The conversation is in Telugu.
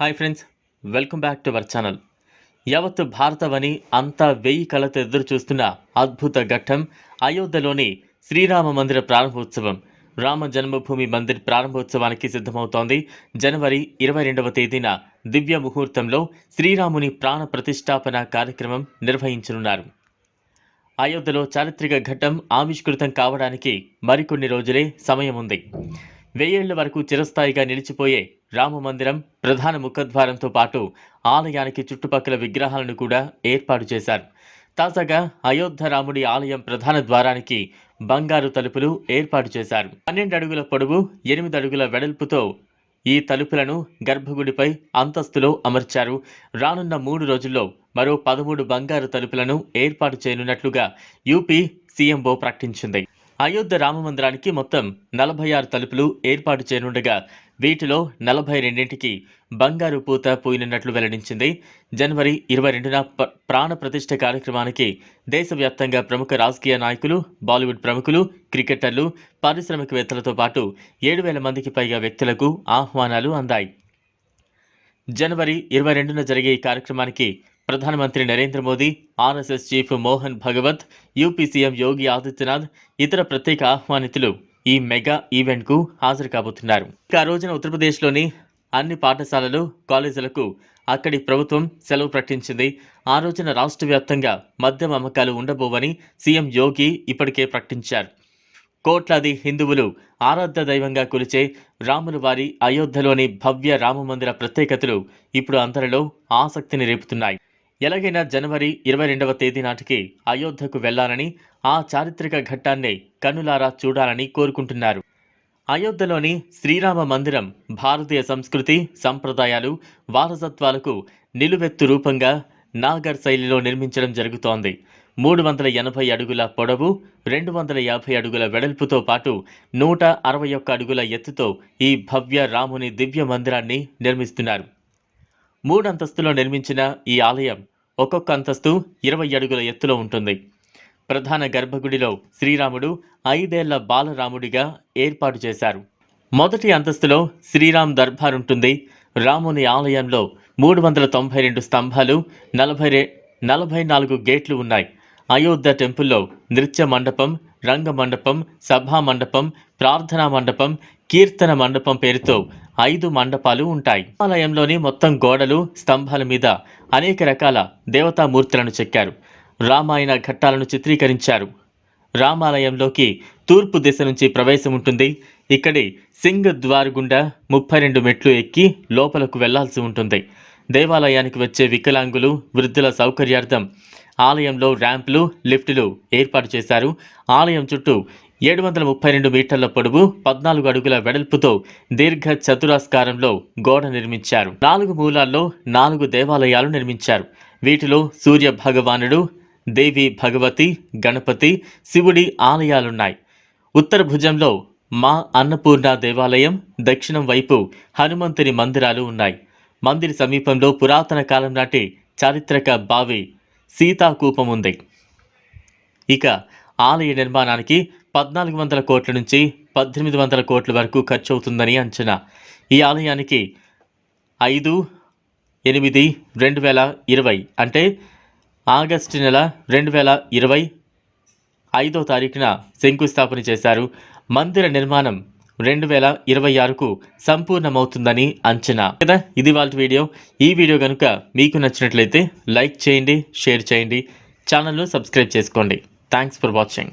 Hi friends welcome back to our channel. యావత్ భారతవని అంతా వెయ్యి కళతో ఎదురు చూస్తున్న అద్భుత ఘట్టం అయోధ్యలోని శ్రీరామ మందిర ప్రారంభోత్సవం. రామ జన్మభూమి మందిర్ ప్రారంభోత్సవానికి సిద్ధమవుతోంది. జనవరి ఇరవై రెండవ తేదీన దివ్య ముహూర్తంలో శ్రీరాముని ప్రాణ ప్రతిష్టాపన కార్యక్రమం నిర్వహించనున్నారు. అయోధ్యలో చారిత్రక ఘట్టం ఆవిష్కృతం కావడానికి మరికొన్ని రోజులే సమయం ఉంది వెయ్యేళ్ళ వరకు చిరస్థాయిగా నిలిచిపోయే రామ మందిరం ప్రధాన ముఖద్వారంతో పాటు ఆలయానికి చుట్టుపక్కల విగ్రహాలను కూడా ఏర్పాటు చేశారు. తాజాగా అయోధ్య రాముడి ఆలయం ప్రధాన ద్వారానికి బంగారు తలుపులు ఏర్పాటు చేశారు. పన్నెండు అడుగుల పొడవు ఎనిమిది అడుగుల వెడల్పుతో ఈ తలుపులను గర్భగుడిపై అంతస్తులో అమర్చారు. రానున్న మూడు రోజుల్లో మరో పదమూడు బంగారు తలుపులను ఏర్పాటు చేయనున్నట్లుగా యూపీ సీఎంఓ ప్రకటించింది. అయోధ్య రామమందిరానికి మొత్తం నలభై ఆరు తలుపులు ఏర్పాటు చేయనుండగా వీటిలో నలభై రెండింటికి బంగారు పూత పూయనున్నట్లు వెల్లడించింది. జనవరి ఇరవై రెండున ప- ప్రాణ ప్రతిష్ఠ కార్యక్రమానికి దేశవ్యాప్తంగా ప్రముఖ రాజకీయ నాయకులు బాలీవుడ్ ప్రముఖులు క్రికెటర్లు పారిశ్రామికవేత్తలతో పాటు ఏడు వేల మందికి పైగా వ్యక్తులకు ఆహ్వానాలు అందాయి. జనవరి ఇరవై రెండున జరిగే ఈ కార్యక్రమానికి ప్రధానమంత్రి Narendra Modi RSS chief Mohan Bhagwat UP CM Yogi Adityanath ఇతర ప్రత్యేక ఆహ్వానితులు ఈ మెగా ఈవెంట్కు హాజరు కాబోతున్నారు. ఇక ఆ రోజున ఉత్తరప్రదేశ్లోని అన్ని పాఠశాలలు కాలేజీలకు అక్కడి ప్రభుత్వం సెలవు ప్రకటించింది. ఆ రోజున రాష్ట్ర వ్యాప్తంగా మద్యం అమ్మకాలు ఉండబోవని సీఎం యోగి ఇప్పటికే ప్రకటించారు. కోట్లాది హిందువులు ఆరాధ్య దైవంగా కొలిచే రాముల వారి అయోధ్యలోని భవ్య రామమందిర ప్రత్యేకతలు ఇప్పుడు అందరిలో ఆసక్తిని రేపుతున్నాయి. ఎలాగైనా జనవరి ఇరవై రెండవ తేదీ నాటికి అయోధ్యకు వెళ్ళాలని ఆ చారిత్రక ఘట్టాన్ని కన్నులారా చూడాలని కోరుకుంటున్నారు. అయోధ్యలోని శ్రీరామ మందిరం భారతీయ సంస్కృతి సంప్రదాయాలు వారసత్వాలకు నిలువెత్తు రూపంగా నాగర్ శైలిలో నిర్మించడం జరుగుతోంది. మూడు వందల ఎనభై అడుగుల పొడవు రెండు వందల యాభై అడుగుల వెడల్పుతో పాటు నూట అరవై ఒక్క అడుగుల ఎత్తుతో ఈ భవ్య రాముని దివ్య మందిరాన్ని నిర్మిస్తున్నారు. మూడు అంతస్తులో నిర్మించిన ఈ ఆలయం ఒక్కొక్క అంతస్తు ఇరవై అడుగుల ఎత్తులో ఉంటుంది. ప్రధాన గర్భగుడిలో శ్రీరాముడు ఐదేళ్ళ బాలరాముడిగా ఏర్పాటు చేశారు. మొదటి అంతస్తులో శ్రీరామ్ దర్బార్ ఉంటుంది. రాముని ఆలయంలో మూడు వందల తొంభై రెండు స్తంభాలు నలభై రే నలభై నాలుగు గేట్లు ఉన్నాయి. అయోధ్య టెంపుల్లో నృత్య మండపం రంగ మండపం సభా మండపం ప్రార్థనా మండపం కీర్తన మండపం పేరుతో ఐదు మండపాలు ఉంటాయి. ఆలయంలోని మొత్తం గోడలు స్తంభాల మీద అనేక రకాల దేవతామూర్తులను చెక్కారు. రామాయణ ఘట్టాలను చిత్రీకరించారు. రామాలయంలోకి తూర్పు దిశ నుంచి ప్రవేశం ఉంటుంది. ఇక్కడి సింగ్ ద్వార్ గుండా ముప్పై రెండు మెట్లు ఎక్కి లోపలకు వెళ్ళాల్సి ఉంటుంది. దేవాలయానికి వచ్చే వికలాంగులు వృద్ధుల సౌకర్యార్థం ఆలయంలో ర్యాంపులు లిఫ్టులు ఏర్పాటు చేశారు. ఆలయం చుట్టూ ఏడు వందల ముప్పై రెండు మీటర్ల పొడవు పద్నాలుగు అడుగుల వెడల్పుతో దీర్ఘ చతురాస్కారంలో గోడ నిర్మించారు. నాలుగు మూలాల్లో నాలుగు దేవాలయాలు నిర్మించారు. వీటిలో సూర్య భగవానుడు దేవి భగవతి గణపతి శివుడి ఆలయాలున్నాయి. ఉత్తర భుజంలో మా అన్నపూర్ణ దేవాలయం దక్షిణం వైపు హనుమంతుని మందిరాలు ఉన్నాయి. మందిర సమీపంలో పురాతన కాలం నాటి చారిత్రక బావి సీతాకూపం ఉంది. ఇక ఆలయ నిర్మాణానికి పద్నాలుగు వందల కోట్ల నుంచి పద్దెనిమిది వందల కోట్ల వరకు ఖర్చు అవుతుందని అంచనా. ఈ ఆలయానికి ఐదు ఎనిమిది రెండు వేల ఇరవై అంటే ఆగస్టు నెల రెండు వేల ఇరవై ఐదో తారీఖున శంకుస్థాపన చేశారు. మందిర నిర్మాణం రెండు వేల ఇరవై ఆరుకు సంపూర్ణమవుతుందని అంచనా. కదా ఇది వాళ్ళ వీడియో. ఈ వీడియో కనుక మీకు నచ్చినట్లయితే లైక్ చేయండి షేర్ చేయండి. ఛానల్ను సబ్స్క్రైబ్ చేసుకోండి. Thanks for watching.